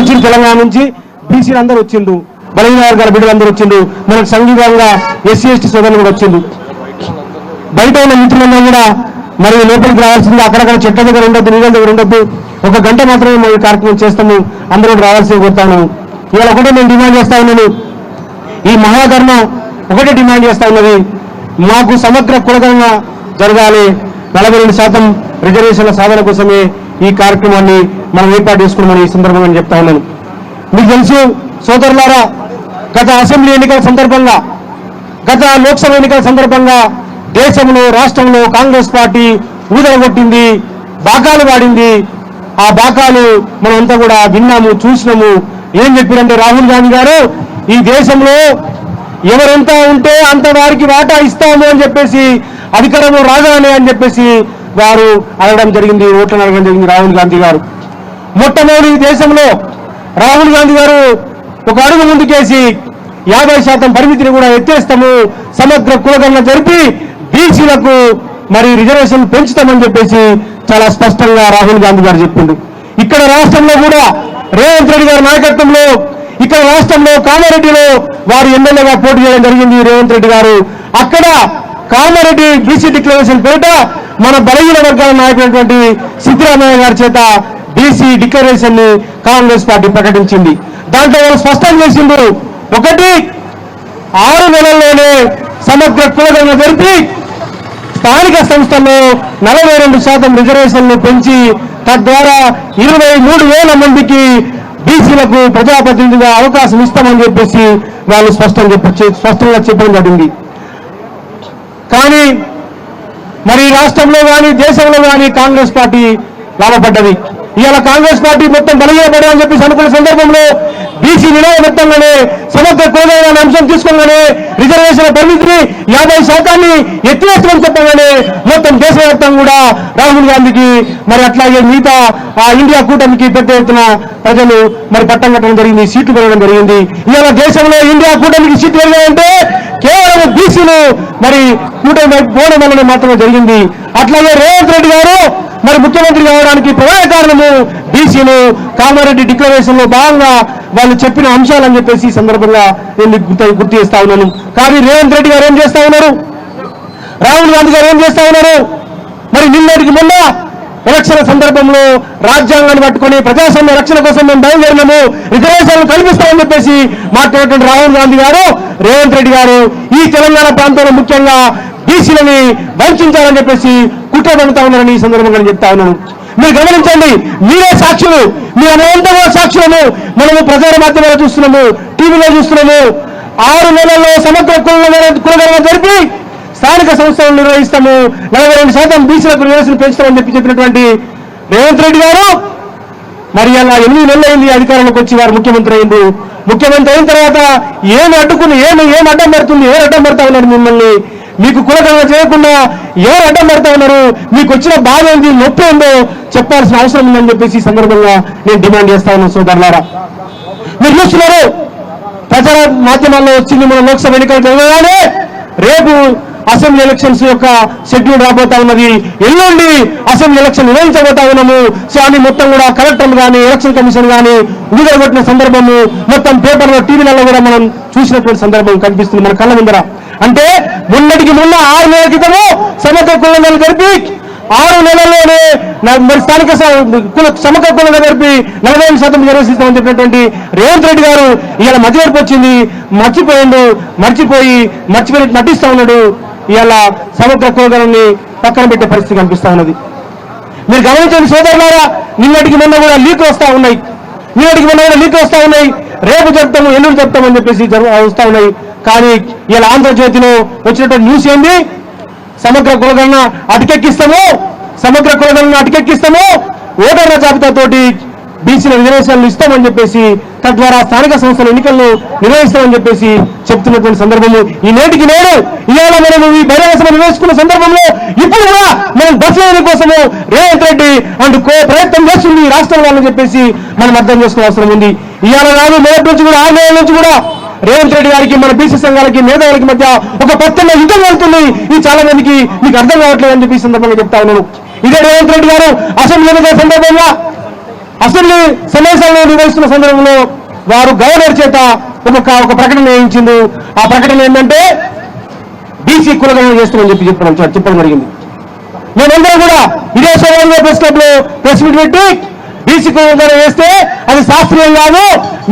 వచ్చిండు తెలంగాణ నుంచి బీసీలు అందరూ వచ్చిండు బలహీన వర్గాల బిడ్డలందరూ వచ్చిండు మనకు సంఘీభావంగా ఎస్సీ ఎస్టీ సోదరులు కూడా వచ్చిండు బయట ఉన్న మిత్రులందరూ కూడా మరి లోపలికి రావాల్సింది అక్కడక్కడ చెట్ల దగ్గర ఉండొద్దు నీళ్ళ దగ్గర ఉండొద్దు. ఒక గంట మాత్రమే మేము ఈ కార్యక్రమం చేస్తాము. అందరూ రావాల్సింది కోరుతాను. ఇవాళ ఒకటే నేను డిమాండ్ చేస్తా ఉన్నాను ఈ మహాధర్మ ఒకటే డిమాండ్ చేస్తా ఉన్నది. మాకు సమగ్ర కులగణన జరగాలి. నలభై రెండు శాతం రిజర్వేషన్ల సాధన కోసమే ఈ కార్యక్రమాన్ని మనం ఏర్పాటు చేసుకున్నామని ఈ సందర్భంగా చెప్తా ఉన్నాను. మీకు తెలుసు సోదరులారా గత అసెంబ్లీ ఎన్నికల సందర్భంగా గత లోక్సభ ఎన్నికల సందర్భంగా దేశంలో రాష్ట్రంలో కాంగ్రెస్ పార్టీ ఊదలగొట్టింది బాకాలు వాడింది. ఆ బాకాలు మనమంతా కూడా విన్నాము చూసినాము. ఏం చెప్పారంటే రాహుల్ గాంధీ గారు ఈ దేశంలో ఎవరెంత ఉంటే అంత వారికి వాటా ఇస్తాము అని చెప్పేసి అధికారంలో రాగానే అని చెప్పేసి వారు అడగడం జరిగింది ఓట్లను అడగడం జరిగింది రాహుల్ గాంధీ గారు. మొట్టమొదటి దేశంలో రాహుల్ గాంధీ గారు ఒక అడుగు ముందుకేసి యాభై శాతం పరిమితిని కూడా ఎత్తేస్తాము సమగ్ర కులగణన జరిపి బీసీలకు మరి రిజర్వేషన్ పెంచుతామని చెప్పేసి చాలా స్పష్టంగా రాహుల్ గాంధీ గారు చెప్పిండు. ఇక్కడ రాష్ట్రంలో కూడా రేవంత్ రెడ్డి గారి నాయకత్వంలో ఇక్కడ రాష్ట్రంలో కామారెడ్డిలో వారు ఎమ్మెల్యేగా పోటీ చేయడం జరిగింది రేవంత్ రెడ్డి గారు. అక్కడ కామారెడ్డి బీసీ డిక్లరేషన్ పేరిట మన బలహీన వర్గాల నాయకుడైనటువంటి సిద్ధరామయ్య గారి చేత బీసీ డిక్లరేషన్ని కాంగ్రెస్ పార్టీ ప్రకటించింది. దాంట్లో వాళ్ళు స్పష్టం చేసిండ్రు. ఒకటి ఆరు నెలల్లోనే సమగ్ర కులగణన జరిపి స్థానిక సంస్థల్లో నలభై రెండు శాతం రిజర్వేషన్లు పెంచి తద్వారా ఇరవై మూడు వేల మందికి బీసీలకు ప్రజాప్రతినిధిగా అవకాశం ఇస్తామని చెప్పేసి వాళ్ళు స్పష్టం చెప్పి స్పష్టంగా చెప్పడం జరిగింది. కానీ మరి రాష్ట్రంలో కానీ దేశంలో కానీ కాంగ్రెస్ పార్టీ లాభపడ్డది. ఇవాళ కాంగ్రెస్ పార్టీ మొత్తం బలహీనపడని చెప్పేసి అనుకున్న సందర్భంలో బీసీ నిలవబెట్టంగానే సమగ్ర కోదైన అంశం తీసుకోగానే రిజర్వేషన్ పరిమితిని యాభై శాతాన్ని ఎత్తివేస్తామని చెప్పగానే మొత్తం దేశవ్యాప్తంగా కూడా రాహుల్ గాంధీకి మరి అట్లాగే మిగతా ఆ ఇండియా కూటమికి పెద్ద ఎత్తున ప్రజలు మరి పట్టం కట్టడం జరిగింది సీట్లు పెరగడం జరిగింది. ఇవాళ దేశంలో ఇండియా కూటమికి సీట్లు పెరిగాయంటే కేవలం బీసీలు మరి కూటమి పోవడం మాత్రమే జరిగింది. అట్లాగే రేవంత్ రెడ్డి గారు మరి ముఖ్యమంత్రి కావడానికి ప్రధాన కారణము బీసీలు. కామారెడ్డి డిక్లరేషన్లో భాగంగా వాళ్ళు చెప్పిన అంశాలని చెప్పేసి ఈ సందర్భంగా నేను గుర్తు గుర్తు చేస్తా ఉన్నాను. కానీ రేవంత్ రెడ్డి గారు ఏం చేస్తా ఉన్నారు? రాహుల్ గాంధీ గారు ఏం చేస్తా ఉన్నారు? మరి నిన్నటికి మొన్న ఎలక్షన్ల సందర్భంలో రాజ్యాంగాన్ని పట్టుకొని ప్రజాస్వామ్య రక్షణ కోసం మేము బయలుదేరినాము రిజర్వేషన్లు కల్పిస్తామని చెప్పేసి మాట్లాడినటువంటి రాహుల్ గాంధీ గారు రేవంత్ రెడ్డి గారు ఈ తెలంగాణ ప్రాంతంలో ముఖ్యంగా బీసీలని వంచాలని చెప్పేసి కుట్ర పెడతా ఉన్నారని ఈ సందర్భంగా చెప్తా ఉన్నాను మీరు గమనించండి మీరే సాక్షులు మీ అనంతా కూడా సాక్షులము మనము ప్రచార మాధ్యమాలు చూస్తున్నాము టీవీలో చూస్తున్నాము ఆరు నెలల్లో సమగ్ర కుల కులగణన జరిపి స్థానిక సంస్థలను నిర్వహిస్తాము. నలభై రెండు శాతం బీసీలకు రిజర్వేషన్ పెంచుతామని చెప్పి చెప్పినటువంటి రేవంత్ రెడ్డి గారు. మరి అలా ఎనిమిది నెలలు అయింది అధికారంలోకి వచ్చి వారు ముఖ్యమంత్రి అయింది. ముఖ్యమంత్రి అయిన తర్వాత ఏమి అడ్డుకుని ఏమి ఏం అడ్డం పడుతుంది ఏం అడ్డం పడతా ఉన్నారు మిమ్మల్ని? మీకు కులకరణ చేయకుండా ఎవరు అడ్డం పడతా ఉన్నారు? మీకు వచ్చిన బాధ ఏంది నొప్పి ఏందో చెప్పాల్సిన అవసరం ఉందని చెప్పేసి ఈ సందర్భంగా నేను డిమాండ్ చేస్తా ఉన్నాను సోదరులారా. మీరు చూస్తున్నారు ప్రచార మాధ్యమాల్లో వచ్చింది మన లోక్సభ ఎన్నికలు జరగగానే రేపు అసెంబ్లీ ఎలక్షన్స్ యొక్క షెడ్యూల్ రాబోతా ఉన్నది. ఎల్లుండి అసెంబ్లీ ఎలక్షన్ నిర్వహించబోతా ఉన్నాము. సో అని మొత్తం కూడా కలెక్టర్ కానీ ఎలక్షన్ కమిషన్ కానీ ఊదరగొట్టిన సందర్భము. మొత్తం పేపర్లో టీవీలలో కూడా మనం చూసినటువంటి సందర్భం కనిపిస్తుంది మన కళ్ళ ముందర. అంటే మొన్నటికి మొన్న ఆరు నెలల క్రితము సమగ్ర కులంగా జరిపి ఆరు నెలల్లోనే మరి స్థానిక కుల సమగ్ర కులంగా జరిపి నలభై ఐదు శాతం నిర్వహిస్తామని చెప్పినటువంటి రేవంత్ రెడ్డి గారు ఇవాళ మధ్యవరపు వచ్చింది. మర్చిపోయిండు మర్చిపోయి మర్చిపోయినట్టు నటిస్తా ఉన్నాడు. ఇవాళ సమగ్ర కులగణని పక్కన పెట్టే పరిస్థితి కనిపిస్తా ఉన్నది. మీరు గమనించండి సోదరులారా నిన్నటికి మొన్న కూడా లీక్ వస్తా ఉన్నాయి. నిన్నటికి మొన్న కూడా లీక్ వస్తా ఉన్నాయి. రేపు చెప్తాము ఎల్లుండి చెప్తామని చెప్పేసి జరుగు వస్తా ఉన్నాయి. కానీ ఇలా ఆంధ్రజ్యోతిలో వచ్చినటువంటి న్యూస్ ఏంది? సమగ్ర కులగణన అటకెక్కిస్తాము. సమగ్ర కులగణన అటకెక్కిస్తాము. ఓటర్ల జాబితాతోటి బీసీల రిజర్వేషన్లు ఇస్తామని చెప్పేసి తద్వారా స్థానిక సంస్థల ఎన్నికలను నిర్వహిస్తామని చెప్పేసి చెప్తున్నటువంటి సందర్భంలో ఈ నేటికి నేడు ఇవాళ మనం ఈ బహిరంగ సభ నిర్వహించుకున్న సందర్భంలో ఇప్పుడు కూడా మనం బస్సు కోసము రేవంత్ రెడ్డి అండ్ కో ప్రయత్నం చేస్తుంది ఈ రాష్ట్రంలో అని చెప్పేసి మనం అర్థం చేసుకునే అవసరం ఉంది. ఇవాళ కాదు మొదటి నుంచి కూడా ఆరు నెలల నుంచి కూడా రేవంత్ రెడ్డి గారికి మన బీసీ సంఘాలకి మేధావులకి మధ్య ఒక పెద్ద యుద్ధం వెళ్తుంది ఇది చాలా మందికి మీకు అర్థం కావట్లేదు అని చెప్పి సందర్భంగా చెప్తా ఉన్నాను. ఇదే రేవంత్ రెడ్డి గారు అసెంబ్లీ ఎన్నికల సందర్భంగా అసెంబ్లీ సమావేశాలను నిర్వహిస్తున్న సందర్భంలో వారు గవర్నర్ చేత ఒక ఒక ప్రకటన వేయించింది. ఆ ప్రకటన ఏంటంటే బీసీ కులగణన చేస్తామని చెప్పి చెప్పడం చెప్పడం జరిగింది. మేమందరం కూడా ఇదే సమయంలో ప్రెస్ క్లబ్లో ప్రెస్ మీట్ పెట్టి బీసీ కులగణన చేస్తే అది శాస్త్రీయం కాదు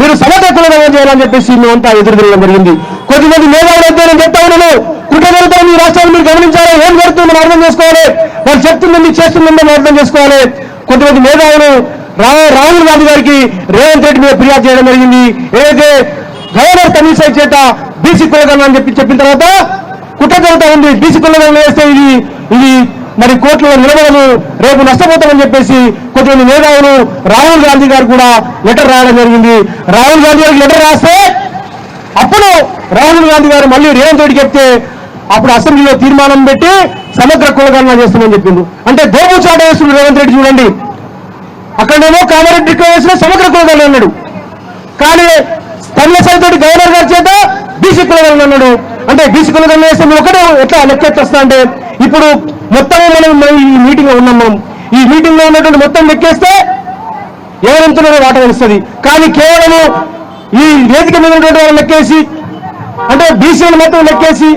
మీరు సమగ్ర కులగణన చేయాలని చెప్పేసి మేమంతా ఎదురు తిరగడం జరిగింది. కొద్దిమంది మేధావులు నేను చెప్తా ఉన్నాను. కుట్రగలుగుతాం మీ రాష్ట్రాన్ని మీరు గమనించాలి. ఏం జరుగుతుందో మనం అర్థం చేసుకోవాలి. వాళ్ళు చెప్తుందని చేస్తుందని అర్థం చేసుకోవాలి. కొంతమంది మేధావులు రాహుల్ గాంధీ గారికి రేవంత్ రెడ్డి మీద ఫిర్యాదు చేయడం జరిగింది. ఏదైతే గవర్నర్ తమిళసై చేత బీసీ కులగణన అని చెప్పి చెప్పిన తర్వాత కుట్ర జరుగుతా ఉంది. బీసీ కులగణన వేస్తే ఇది ఇది మరి కోర్టులో నిలబడదు రేపు నష్టపోతామని చెప్పేసి కొంతమంది మేధావులు రాహుల్ గాంధీ గారు కూడా లెటర్ రాయడం జరిగింది. రాహుల్ గాంధీ గారికి లెటర్ రాస్తే అప్పుడు రాహుల్ గాంధీ గారు మళ్ళీ రేవంత్ రెడ్డి చెప్తే అప్పుడు అసెంబ్లీలో తీర్మానం పెట్టి సమగ్ర కులగణన చేస్తామని చెప్పిండు. అంటే దోపు చాట వేస్తున్న రేవంత్ రెడ్డి చూడండి. అక్కడేమో కామారెడ్డి వేసిన సమగ్ర కులగణన అన్నాడు. కానీ తమిళసాయి తోటి గవర్నర్ గారి చేత బీసీ కులగణన అన్నాడు. అంటే బీసీ కులగణన వేస్తే ఒకటే ఎట్లా లెక్కెట్టేస్తా అంటే ఇప్పుడు మొత్తం మనం ఈ మీటింగ్లో ఉన్నాం మనం. ఈ మీటింగ్లో ఉన్నటువంటి మొత్తం లెక్కేస్తే ఎవరెంతనో వాట తెలుస్తుంది. కానీ కేవలము ఈ వేదిక మీద ఉన్నటువంటి వాళ్ళు లెక్కేసి అంటే బీసీలు మొత్తం లెక్కేసి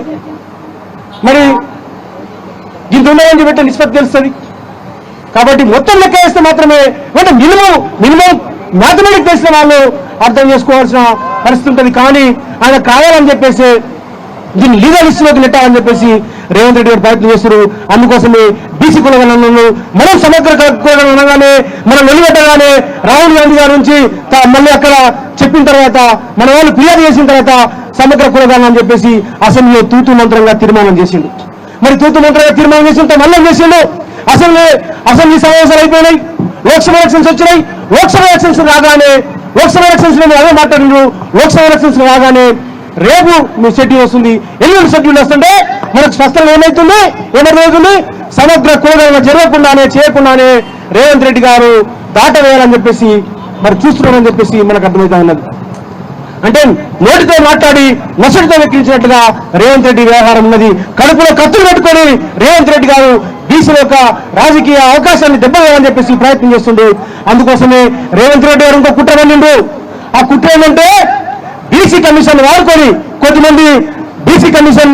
మరి ఇంత ఉన్నాయని చెప్పి నిష్పత్తి తెలుస్తుంది. కాబట్టి మొత్తం లెక్క వేస్తే మాత్రమే అంటే మినిమం మినిమం మ్యాథమెటిక్ తెలిసిన వాళ్ళు అర్థం చేసుకోవాల్సిన పరిస్థితి ఉంటుంది. కానీ ఆయన కావాలని చెప్పేసి దీన్ని లీగల్ ఇష్యూలోకి నెట్టాలని చెప్పేసి రేవంత్ రెడ్డి గారు ప్రయత్నం చేస్తారు అందుకోసమే బీసీ కులగణనను మనం సమగ్ర కులగణన అనగానే మనం వెలువెట్టగానే రాహుల్ గాంధీ గారి నుంచి త- మళ్ళీ అక్కడ చెప్పిన తర్వాత మన వాళ్ళు ఫిర్యాదు చేసిన తర్వాత సమగ్ర కులగణన అని చెప్పేసి అసెంబ్లీలో తూతు మంత్రంగా తీర్మానం చేసిండు. మరి తూతు మంత్రంగా తీర్మానం చేసిన మళ్ళీ చేసిండు? అసెంబ్లీ అసెంబ్లీ సమావేశాలు అయిపోయినాయి. లోక్సభ ఎలక్షన్స్ వచ్చినాయి. లోక్సభ ఎలక్షన్స్ రాగానే లోక్సభ ఎలక్షన్స్లో అదే మాట్లాడినారు. లోక్సభ ఎలక్షన్స్ రాగానే రేపు మీ షెడ్యూల్ వస్తుంది. ఎల్లుండి షెడ్యూల్ వస్తుంటే మనకు స్పష్టంగా ఏమైతుంది? ఏమర్థమవుతుంది? సమగ్ర కోడలను జరగకుండానే చేయకుండానే రేవంత్ రెడ్డి గారు దాటవేయాలని చెప్పేసి మరి చూస్తున్నారని చెప్పేసి మనకు అర్థమవుతా ఉన్నది. అంటే నోటితో మాట్లాడి నొసటితో వెక్కించినట్టుగా రేవంత్ రెడ్డి వ్యవహారం ఉన్నది. కడుపులో కత్తులు పెట్టుకొని రేవంత్ రెడ్డి గారు బీసీల యొక్క రాజకీయ అవకాశాన్ని దెబ్బవేయాలని చెప్పేసి ప్రయత్నం చేస్తుండు. అందుకోసమే రేవంత్ రెడ్డి గారు ఇంకో కుట్ర పన్నిండు. ఆ కుట్ర ఏంటంటే బీసీ కమిషన్ వాడుకొని కొద్దిమంది బీసీ కమిషన్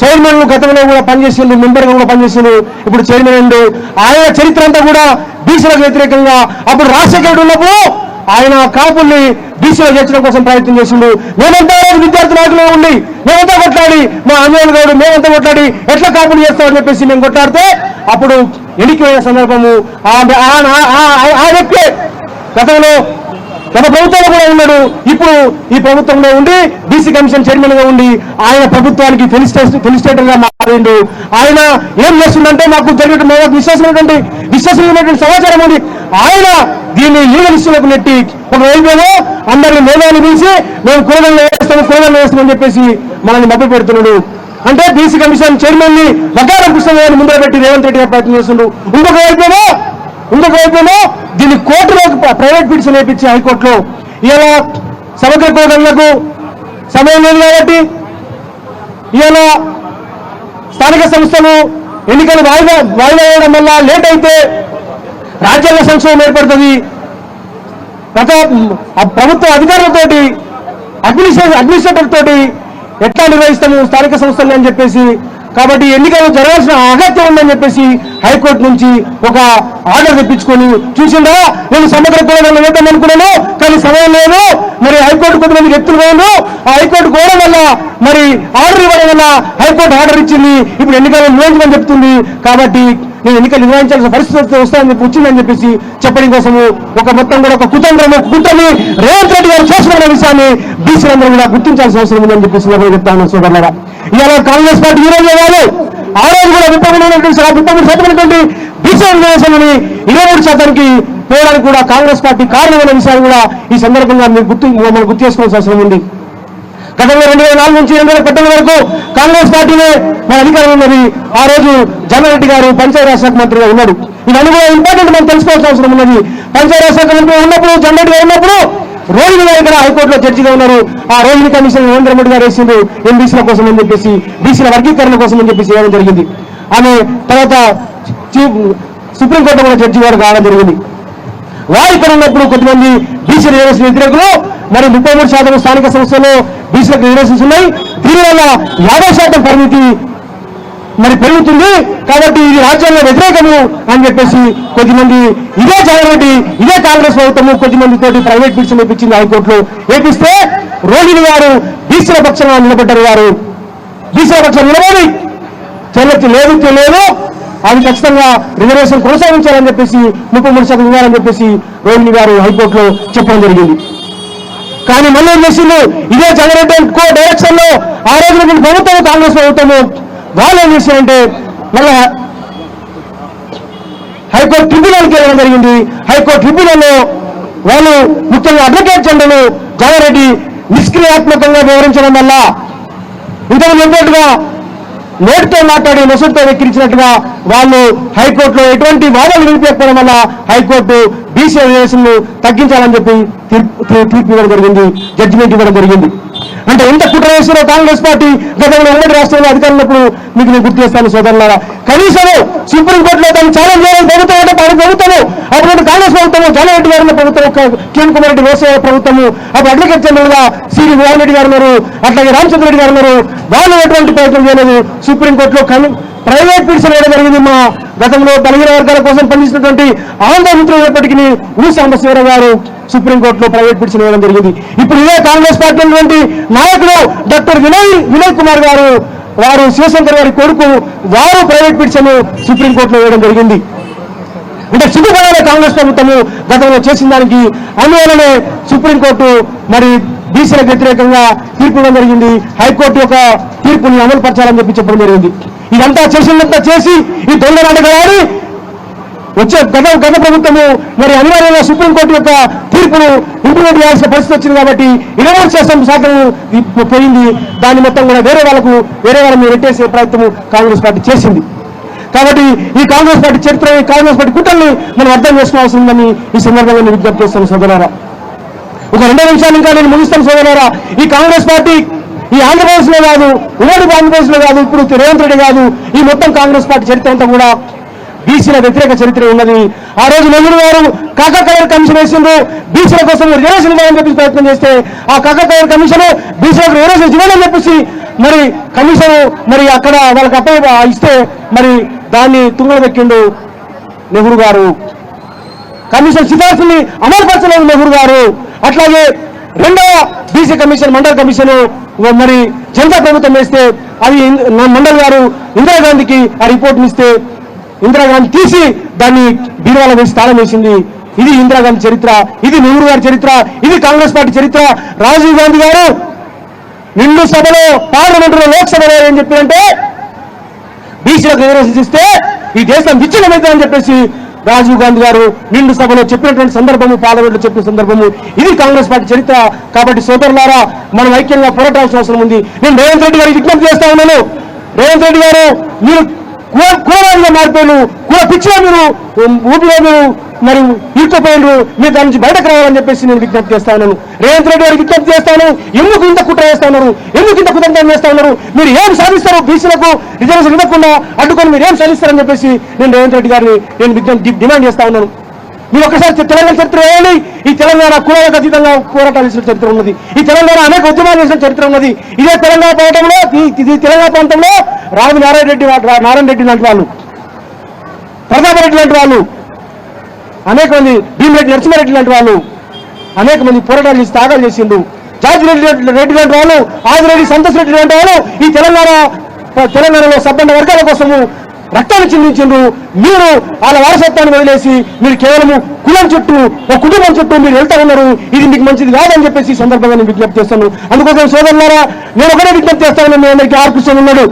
చైర్మన్ గతంలో కూడా పనిచేసిండు మెంబర్గా కూడా పనిచేసిండు ఇప్పుడు చైర్మన్ అయిండు ఆయన చరిత్ర అంతా కూడా బీసీలకు వ్యతిరేకంగా. అప్పుడు రాజశేఖరుడు ఉన్నప్పుడు ఆయన కాపుల్ని బీసీలో చేర్చడం కోసం ప్రయత్నం చేసిండు. మేమంతా విద్యార్థి నాయకులు ఉండి మేమంతా కొట్లాడి మా అంజన్ గౌడు మేమంతా కొట్లాడి ఎట్లా కాపులు చేస్తామని చెప్పేసి మేము కొట్లాడితే అప్పుడు ఎడికిపోయిన సందర్భము. ఆ- ఆ- గతంలో గత ప్రభుత్వంలో కూడా ఉన్నాడు. ఇప్పుడు ఈ ప్రభుత్వంలో ఉండి బీసీ కమిషన్ చైర్మన్గా ఉండి ఆయన ప్రభుత్వానికి ఫెలిస్టేటర్గా మారిండు. ఆయన ఏం చేస్తుందంటే మాకు జరిగిన మాకు విశ్వాసమైనటువంటి విశ్వసనీయమైనటువంటి సమాచారం ఉంది. ఆయన దీన్ని లీగల్ నెట్టి ఒక వైపులో అందరిని మేధావులు పిలిచి మేము కూరగాయలు వేస్తాము కూరగాయలు వేస్తామని చెప్పేసి మనల్ని మభ్య పెడుతున్నాడు. అంటే బీసీ కమిషన్ చైర్మన్ని బకారం పుస్తకాన్ని ముందర పెట్టి రేవంత్ రెడ్డి గారు ప్రయత్నం చేస్తుండ్రు. ఇంకొక వైపేమో ఇంకొక వైపేమో దీన్ని కోర్టులోకి ప్రైవేట్ పిటిషన్ వేయించి హైకోర్టులో. ఇలా సమగ్ర కోటలకు సమయం లేదు కాబట్టి ఇలా స్థానిక సంస్థలు ఎన్నికలు వాయిదా వాయిదా వేయడం వల్ల లేట్ అయితే రాజ్యాంగ సంక్షోభం ఏర్పడుతుంది. గత ప్రభుత్వ అధికారులతోటి అడ్మినిస్ట్రేషన్ అడ్మినిస్ట్రేటర్ తోటి ఎట్లా నిర్వహిస్తాము స్థానిక సంస్థలు అని చెప్పేసి కాబట్టి ఎన్నికలు జరగాల్సిన అగత్యం ఉందని చెప్పేసి హైకోర్టు నుంచి ఒక ఆర్డర్ తెప్పించుకొని చూసిందా? నేను సమగ్ర కూడా అనుకున్నాను కానీ సమయం లేదు. మరి హైకోర్టు కొంతమంది వ్యక్తులు ఆ హైకోర్టు కోవడం మరి ఆర్డర్ ఇవ్వడం వల్ల హైకోర్టు ఆర్డర్ ఇచ్చింది. ఇప్పుడు ఎన్నికలు నిర్వహించమని చెప్తుంది. కాబట్టి నేను ఎన్నికలు నిర్వహించాల్సిన పరిస్థితి వస్తాయని చెప్పి వచ్చిందని చెప్పేసి చెప్పడం కోసము ఒక మొత్తం కూడా ఒక కుతంత్రము కుట్రని రేవంత్ రెడ్డి గారు చేస్తున్న విషయాన్ని బీసీలందరూ కూడా గుర్తించాల్సిన అవసరం ఉందని చెప్పేసి చెప్తాను సోదరులారా. ఇవాళ కాంగ్రెస్ పార్టీ ఈ రోజు వాళ్ళు? ఆ రోజు కూడా విప్పమైనటువంటి ముప్పై మూడు శాతమైనటువంటి బీసీ రిజర్వేషన్ని ఇరవై మూడు శాతానికి పోవడానికి కూడా కాంగ్రెస్ పార్టీ కారణమైన విషయాన్ని కూడా ఈ సందర్భంగా మీరు గుర్తు మనం గుర్తు చేసుకోవాల్సిన అవసరం ఉంది. గతంలో రెండు వేల నాలుగు నుంచి రెండు వేల పద్దెనిమిది వరకు కాంగ్రెస్ పార్టీనే మన అధికారం ఉన్నది. ఆ రోజు జగన్రెడ్డి గారు పంచాయతీరాజ్ శాఖ మంత్రిగా ఉన్నాడు. ఇవన్నీ కూడా ఇంపార్టెంట్ మనం తెలుసుకోవాల్సిన అవసరం ఉన్నది. పంచాయతీరాజ్ శాఖ మంత్రి ఉన్నప్పుడు జగన్రెడ్డి గారు ఉన్నప్పుడు రోహిణి గారు ఇక్కడ హైకోర్టులో జడ్జిగా ఉన్నారు. ఆ రోహిణి కమిషన్ నరేంద్ర మోడీ గారు వేసింది ఎంబీసీల కోసం అని చెప్పేసి బీసీల వర్గీకరణ కోసం అని చెప్పేసి వేయడం జరిగింది. ఆమె తర్వాత చీఫ్ సుప్రీంకోర్టు కూడా జడ్జి గారు కావడం జరిగింది. వారు ఇక్కడ ఉన్నప్పుడు కొంతమంది బీసీ రిజర్వేషన్ వ్యతిరేకులు మరి ముప్పై మూడు శాతం స్థానిక సంస్థల్లో బీసీలకు రిజర్వేషన్స్ ఉన్నాయి. దీనివల్ల యాభై శాతం పరిమితి మరి పెరుగుతుంది. కాబట్టి ఇది రాజ్యాంగ వ్యతిరేకము అని చెప్పేసి కొద్దిమంది ఇదే జగన్రెడ్డి ఇదే కాంగ్రెస్ ప్రభుత్వము కొద్దిమంది తోటి ప్రైవేట్ పిటిషన్ వేపించింది హైకోర్టులో. వేపిస్తే రోహిణి గారు బీసీల పక్షంగా నిలబడ్డారు వారు. బీసీల పక్షం నిలబడి చెల్లెత్తి లేదు తెలియదు అది ఖచ్చితంగా రిజర్వేషన్ కొనసాగించాలని చెప్పేసి ముప్పై మూడు శాతం ఇవ్వాలని చెప్పేసి రోహిణి గారు హైకోర్టులో చెప్పడం జరిగింది. కానీ మళ్ళీ ఏం చేసిండు? ఇదే జగన్రెడ్డి కో డైరెక్షన్లో ఆ రోజున ప్రభుత్వం కాంగ్రెస్ ప్రభుత్వము. వాళ్ళు ఏం చేశారంటే మళ్ళా హైకోర్టు ట్రిబ్యునల్కి వెళ్ళడం జరిగింది. హైకోర్టు ట్రిబ్యునల్లో వాళ్ళు ముఖ్యంగా అడ్వకేట్ జనరల్ జగన్రెడ్డి నిష్క్రియాత్మకంగా వివరించడం వల్ల ఇంతకు ముందట్టుగా నోటితో మాట్లాడి నొసటితో వెక్కిరించినట్టుగా వాళ్ళు హైకోర్టులో ఎటువంటి వాదనలు వినిపించకపోవడం వల్ల హైకోర్టు బీసీ రిజర్వేషన్ తగ్గించాలని చెప్పి తీర్పు తీర్పు ఇవ్వడం జరిగింది జడ్జిమెంట్ ఇవ్వడం జరిగింది. అంటే ఎంత కుట్ర చేసినా కాంగ్రెస్ పార్టీ గతంలో ఉమ్మడి రాష్ట్రంలో అధికారులప్పుడు మీకు నేను గుర్తు చేస్తాను సోదరులారా. కనీసం సుప్రీంకోర్టులో దాన్ని ఛాలెంజ్ చేయాలని ప్రభుత్వం అంటే పార్టీ ప్రభుత్వము అప్పుడు కాంగ్రెస్ ప్రభుత్వము జగన్రెడ్డి గారి ప్రభుత్వం కిరణ్ కుమార్ రెడ్డి వ్యవసాయ ప్రభుత్వము అప్పుడు అడ్వకేట్ జనరల్గా సిరి మోహన్ రెడ్డి గారు ఉన్నారు అట్లాగే రామచంద్ర రెడ్డి గారు ఉన్నారు. వాళ్ళు ఎటువంటి ప్రయత్నం చేయలేదు. సుప్రీంకోర్టులో కమి ప్రైవేట్ పిటిషన్ వేయడం జరిగింది. మా గతంలో బలహీన వర్గాల కోసం పనిచేసినటువంటి ఆంధ్ర మిత్రులు ఉన్నప్పటికీ ఊ సాంబశివరావు గారు సుప్రీంకోర్టులో ప్రైవేట్ పిటిషన్ వేయడం జరిగింది. ఇప్పుడు ఇదే కాంగ్రెస్ పార్టీ ఉన్నటువంటి నాయకుడు డాక్టర్ వినయ్ వినయ్ కుమార్ గారు వారు శివశంకర్ గారి కొడుకు వారు ప్రైవేట్ పిటిషన్ సుప్రీంకోర్టులో వేయడం జరిగింది. అంటే సిగ్గుపడాలి కాంగ్రెస్ ప్రభుత్వము గతంలో చేసిన దానికి అందువలనే సుప్రీంకోర్టు మరి బీసీలకు వ్యతిరేకంగా తీర్పు ఇవ్వడం జరిగింది. హైకోర్టు యొక్క తీర్పుని అమలు పరచాలని చెప్పి చెప్పడం జరిగింది. ఇదంతా చేసినంతా చేసి ఈ దొంగ నాటకాలు వచ్చే గత గత ప్రభుత్వము మరి అనివార్యంగా సుప్రీంకోర్టు యొక్క తీర్పును ఇంప్లిమెంట్ చేయాల్సిన పరిస్థితి వచ్చింది కాబట్టి ఇరవై మూడు శాతం శాతం పోయింది. దాన్ని మొత్తం కూడా వేరే వాళ్ళకు వేరే వాళ్ళని రెట్టేసే ప్రయత్నము ప్రయత్నం కాంగ్రెస్ పార్టీ చేసింది. కాబట్టి ఈ కాంగ్రెస్ పార్టీ చరిత్ర ఈ కాంగ్రెస్ పార్టీ కుట్రల్ని మనం అర్థం చేసుకోవాల్సిందని ఈ సందర్భంగా నేను విజ్ఞప్తి చేస్తాను సోదరారా ఒక రెండో నిమిషాలు ఇంకా నేను ముగిస్తాను సోదరారా ఈ కాంగ్రెస్ పార్టీ ఈ ఆంధ్రప్రదేశ్లో కాదు ఉమ్మడి ఆంధ్రప్రదేశ్లో కాదు ఇప్పుడు రేవంత్ రెడ్డి కాదు ఈ మొత్తం కాంగ్రెస్ పార్టీ చరిత్ర అంతా కూడా బీసీల వ్యతిరేక చరిత్ర ఉన్నది. ఆ రోజు నెహ్రూ గారు కాకా కలర్ కమిషన్ వేసిండ్రు. బీసీల కోసం రిజర్వేషన్ ఇవ్వాలని చెప్పి ప్రయత్నం చేస్తే ఆ కాకా కలర్ కమిషన్ బీసీలకు రిజర్వేషన్ ఇవ్వాలని చెప్పేసి మరి కమిషన్ మరి అక్కడ వాళ్ళకి అప్ప ఇస్తే మరి దాన్ని తుంగలబెక్కిండు నెహ్రూ గారు. కమిషన్ సిఫార్సుని అమలుపరచలేదు నెహ్రూ గారు. అట్లాగే రెండవ బీసీ కమిషన్ మండల్ కమిషన్ మరి జనతా ప్రభుత్వం వేస్తే అది నా మండల్ గారు ఇందిరాగాంధీకి ఆ రిపోర్ట్ని ఇస్తే ఇందిరాగాంధీ తీసి దాన్ని బీరువాల వేసి తాళం వేసింది. ఇది ఇందిరాగాంధీ చరిత్ర ఇది నెహ్రూ గారి చరిత్ర ఇది కాంగ్రెస్ పార్టీ చరిత్ర. రాజీవ్ గాంధీ గారు నిండు సభలో పార్లమెంటులో లోక్సభలో ఏం చెప్పారంటే బీసీలకు రిజర్వేషన్స్ ఇస్తే ఈ దేశం విచ్ఛిన్నమైందని చెప్పేసి రాజీవ్ గాంధీ గారు నిండు సభలో చెప్పినటువంటి సందర్భము పార్లమెంట్ చెప్పిన సందర్భము ఇది కాంగ్రెస్ పార్టీ చరిత్ర. కాబట్టి సోదరులారా మనం ఐక్యంగా పోరాటాల్సిన అవసరం ఉంది. నేను రేవంత్ రెడ్డి గారికి విజ్ఞప్తి చేస్తా ఉన్నాను. రేవంత్ రెడ్డి గారు మీరు కుల కులవాడిగా మారిపోయారు. కుల పిచ్చిలో మీరు ఊపిలో మీరు మరి ఇరుక్కుపోయినారు మీరు దాని నుంచి బయటకు రావాలని చెప్పేసి నేను విజ్ఞప్తి చేస్తాను రేవంత్ రెడ్డి గారికి విజ్ఞప్తి చేస్తాను ఎందుకు ఇంత కుట్ర చేస్తున్నారు ఎందుకు ఇంత కుతంత్రం చేస్తా ఉన్నారు? మీరు ఏం సాధిస్తారు? బీసీలకు రిజర్వేషన్ ఇవ్వకుండా అడ్డుకొని మీరు ఏం సాధిస్తారని చెప్పేసి నేను రేవంత్ రెడ్డి గారిని నేను విజ్ఞప్తి డిమాండ్ చేస్తా ఉన్నాను. మీరు ఒకసారి తెలంగాణ చరిత్ర వేయాలి ఈ తెలంగాణ కులాలకు అతీతంగా పోరాటాలు చేసిన చరిత్ర ఉన్నది. ఈ తెలంగాణ అనేక ఉద్యమాలు చేసిన చరిత్ర ఉన్నది. ఇదే తెలంగాణ ప్రాంతంలో ఈ- ఇది తెలంగాణ ప్రాంతంలో రావి నారాయణ రెడ్డి రా- నారాయణ రెడ్డి లాంటి వాళ్ళు ప్రతాపరెడ్డి లాంటి వాళ్ళు అనేక మంది భీమిరెడ్డి నరసింహారెడ్డి లాంటి వాళ్ళు అనేక మంది పోరాటాలు చేసి త్యాగాలు చేసిండు. జార్జి రెడ్డి రెడ్డి లాంటి వాళ్ళు ఆదిరెడ్డి సంతోష్ రెడ్డి లాంటి వాళ్ళు ఈ తెలంగాణ తెలంగాణలో సబ్బండ వర్గాల కోసము రక్తాన్ని చిందించిండ్రు. మీరు వాళ్ళ వారసత్వాన్ని వదిలేసి మీరు కేవలము కులం చుట్టూ ఒక కుటుంబం చుట్టూ మీరు వెళ్తా ఉన్నారు. ఇది మీకు మంచిది కాదని చెప్పేసి సందర్భంగా నేను విజ్ఞప్తి చేస్తాను. అందుకోసం సోదరులారా నేను ఒకటే విజ్ఞప్తి చేస్తాను మీ అందరికీ ఆర్ ఉన్నాడు.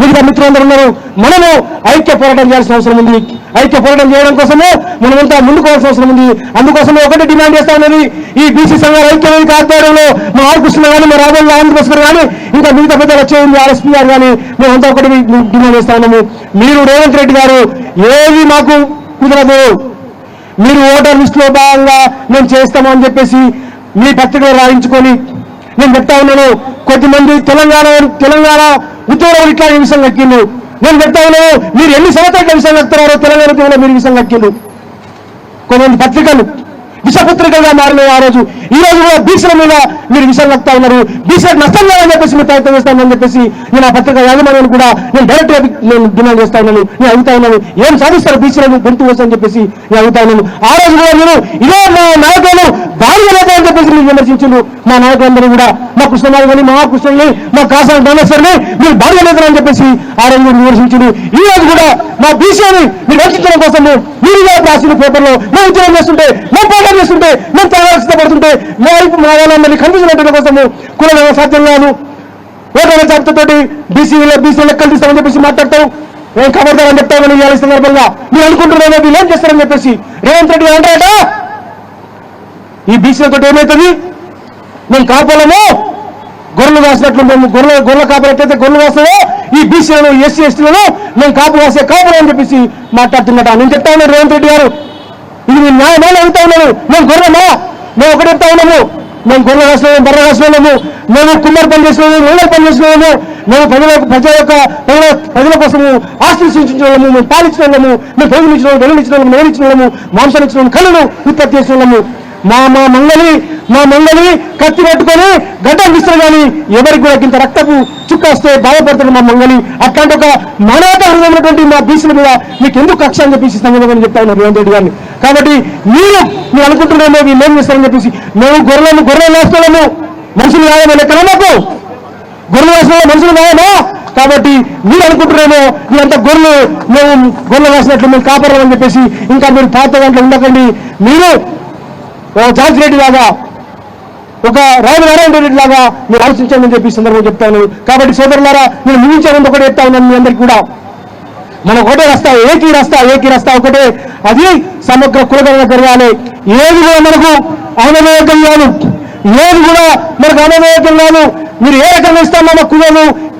మిగతా మిత్రులందరూ ఉన్నారు. మనము ఐక్య పోరాటం చేయాల్సిన అవసరం ఉంది. ఐక్య పోరాటం చేయడం కోసము మనమంతా ముందుకోవాల్సిన అవసరం ఉంది. అందుకోసమే ఒకటి డిమాండ్ చేస్తా ఉన్నది. ఈ బీసీ సంఘాల ఐక్య ఆధ్వర్యంలో మా ఆర్ కానీ మా రాబోయే ఆంధ్రప్రదేశ్ కానీ ఇంకా మిగతా పెద్దలు వచ్చేది ఆర్ఎస్పీ గారు కానీ మేమంతా ఒకటి డిమాండ్ చేస్తా ఉన్నాము. మీరు రేవంత్ రెడ్డి గారు ఏది మాకు కుదరదు. మీరు ఓటర్ లిస్టులో భాగంగా మేము చేస్తామని చెప్పేసి మీ పత్రికలో రాయించుకొని నేను చెప్తా ఉన్నాను. కొద్దిమంది తెలంగాణ తెలంగాణ ఉద్యోగులు ఇట్లా ఈ విషయం కక్కిండు నేను చెప్తా ఉన్నాను. మీరు ఎన్ని సంవత్సరాలు విషయం కక్కుతున్నారో తెలంగాణ ఉద్యోగంలో మీరు విషయం కక్కిండు కొంతమంది పత్రికలు విషపత్రికలుగా మారినాయి ఆ రోజు. ఈ రోజు కూడా బీసీల మీద మీరు విషయం వస్తా ఉన్నారు. బీసీలకు నష్టం లేదని చెప్పేసి మీరు ప్రయత్నం చేస్తామని చెప్పేసి నేను ఆ పత్రిక యాజమాన్యాన్ని కూడా నేను డైరెక్ట్గా నేను డిమాండ్ చేస్తా ఉన్నాను. నేను అడుగుతా ఉన్నాను. ఏం సాధిస్తారు బీసీలకు గుర్తు వస్తుందని చెప్పేసి నేను అడుగుతా ఉన్నాను. ఆ రోజు కూడా నేను ఇదే మా నాయకులను దాడిగా లేదని చెప్పేసి మీరు విమర్శించారు మా నాయకులందరూ కూడా మా కృష్ణమారి కానీ మా కృష్ణుని మా కాసాల డోనేశ్వరిని మీరు దాడిగా లేదని చెప్పేసి ఆ రోజు కూడా విమర్శించారు ఈ రోజు కూడా మా బీసీని మీరు రక్షించడం కోసము మీరు రాసిన పేపర్లో మేము ఉద్యోగం చేస్తుంటే మేము పోరాటం చేస్తుంటే మేము చాలా ఇష్టపడుతుంటే మా వైపు మా వాళ్ళందరినీ కన్ఫ్యూజన్ పెట్టడం కోసము కుల సాధ్యం కాదు. ఓటర్ల జాబితాతోటి బీసీల బీసీ లెక్కలు తీస్తామని చెప్పేసి మాట్లాడతాం ఏం కబడతామని చెప్తామని ఇవాళ సందర్భంగా? మీరు అనుకుంటున్నారో వీళ్ళు ఏం చేస్తారని చెప్పేసి రేవంత్ రెడ్డి అంటారట. ఈ బీసీలతో ఏమవుతుంది మేము కాపాలము గొర్రెలు కాసినట్లు మేము గొర్రె గొర్రెల కాపులు ఎట్లయితే గొర్రెలు కాస్తామో ఈ బీసీలను ఎస్సీ ఎస్టీలను మేము కాపు కాసే కాపులు అని చెప్పేసి మాట్లాడుతున్నట. నేను చెప్తాను రేవంత్ రెడ్డి గారు. ఇది మీ న్యాయమా అడుగుతా ఉన్నాను మేము గొర్రెమా? మేము ఒకటి చెప్తా ఉన్నాము. మేము గొర్రె రాసినాము బర్ర రాసినాము మేము కుమ్మరి పని చేసినాము రూరల్ పని చేసినాము మేము ప్రజల ప్రజల యొక్క ప్రజల ప్రజల కోసము ఆస్తులు సృష్టించిన వాళ్ళము మేము పాలించిన వాళ్ళము మేము పెరుగులు ఇచ్చిన వాళ్ళము వెలుగులు వాళ్ళము నేరు వాళ్ళము మాంసాలు ఇచ్చిన వాళ్ళము కళ్ళను ఉత్పత్తి చేసిన వాళ్ళము. మా మా మంగళి మా మంగళి కత్తి పట్టుకొని గడ్డ తీస్తారు కానీ ఎవరికి కూడా ఇంత రక్తపు చుక్క వస్తే బాధపడుతుంది మా మంగళి అట్లాంటి ఒక మానవత హృదయమైనటువంటి మా బీసీల మీద మీకు ఎందుకు కక్ష అని చెప్పేసి సంగతి చెప్తా ఉన్నారు రేవంత్ రెడ్డి గారిని. కాబట్టి మీరు మీరు అనుకుంటున్నామో మేము ఏం చేస్తారని చెప్పేసి మేము గొర్రెలను గొర్రెలు వేస్తున్నాము మనుషులు కాదమే లెక్కన మాకు. గొర్రెలు వేసిన మనుషులు కాదమా కాబట్టి మీరు అనుకుంటున్నామో మీరంతా గొర్రెలు మేము గొర్రెలు వేసినట్లు మేము కాపాడాలని చెప్పేసి ఇంకా మీరు పాత దాంట్లో ఉండకండి. మీరు ఒక జార్జ్ రెడ్డి లాగా ఒక రాజు నారాయణ రెడ్డి లాగా మీరు ఆలోచించండి అని చెప్పి ఈ సందర్భంగా చెప్తాను కాబట్టి సోదరులారా నేను ముగించే ముందు ఒకటి చెప్తా ఉన్నాను మీ అందరికీ కూడా. మనం ఒకటే రస్తా ఏకీ రస్తా ఏకీ రస్తా ఒకటే. అది సమగ్ర కులగణన జరగాలి. ఏది కూడా మనకు ఆనందయోగ్యం కాదు. ఏది కూడా మనకు ఆనందయోగ్యం కాదు. మీరు ఏ రకంగా ఇస్తామో మాకు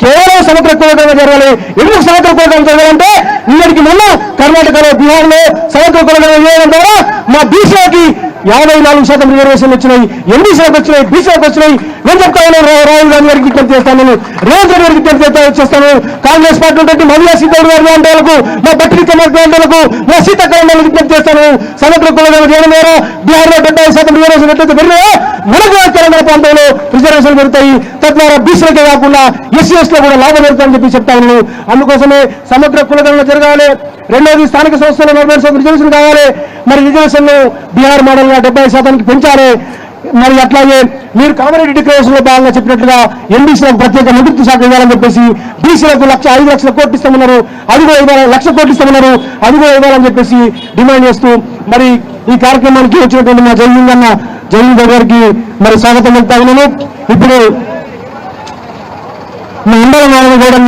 కేవలం సమగ్ర కులగణన జరగాలి. ఎందుకు సమగ్ర కులగణన జరగాలంటే ఇక్కడికి మొన్న కర్ణాటకలో బీహార్లో సమగ్ర కులగణన చేయడం ద్వారా మా బీసీకి యాభై నాలుగు శాతం రిజర్వేషన్లు వచ్చినాయి ఎన్డీసీలకు వచ్చినాయి బీసీలకు వచ్చినాయి. నేను చెప్తా ఉన్నాను రాహుల్ గాంధీ గారికి విజ్ఞప్తి చేస్తాను రేవంత్ రెడ్డి గారికి విజ్ఞప్తి చేస్తాను. కాంగ్రెస్ పార్టీ ఉన్నటువంటి మహిళా సిద్ధుడు గారి లాంటి వాళ్ళకు మా పట్టిక కుమార్ లాంటి వాళ్ళకు మా సీతాకరణ విజ్ఞప్తి చేస్తాను. సమగ్ర కులగణ చేయడం ద్వారా బీహార్లో డెబ్బై శాతం రిజర్వేషన్ ఎట్లయితే పెరిగినాయో మనకు తెలంగాణ ప్రాంతంలో రిజర్వేషన్లు పెరుగుతాయి. తద్వారా బీసీలకే కాకుండా ఎస్సీ ఎస్టీలో కూడా లాభం జరుగుతుందని చెప్పి చెప్తాను అందుకోసమే సమగ్ర కులగణన జరగాలి. రెండోది స్థానిక సంస్థల నలభై శాతం రిజర్వేషన్ కావాలి. మరి రిజర్వేషన్ బీహార్ మోడల్గా డెబ్బై శాతానికి పెంచాలి మరి అట్లాగే మీరు కామరెడ్డి డిక్లరేషన్లో భాగంగా చెప్పినట్లుగా ఎన్డీసీలకు ప్రత్యేక మంత్రిత్వ శాఖ ఇవ్వాలని చెప్పేసి బీసీలకు లక్ష ఐదు లక్షల కోట్లు ఇస్తామన్నారు. అదిగో ఇవ్వాలి లక్ష కోట్లు ఇస్తామన్నారు. అదిగో ఇవ్వాలని చెప్పేసి డిమాండ్ చేస్తూ మరి ఈ కార్యక్రమానికి వచ్చినటువంటి మా జగన్ అన్న గారికి మరి స్వాగతం చెప్తా ఉన్నాను. ఇప్పుడు మా మండల నారాయణ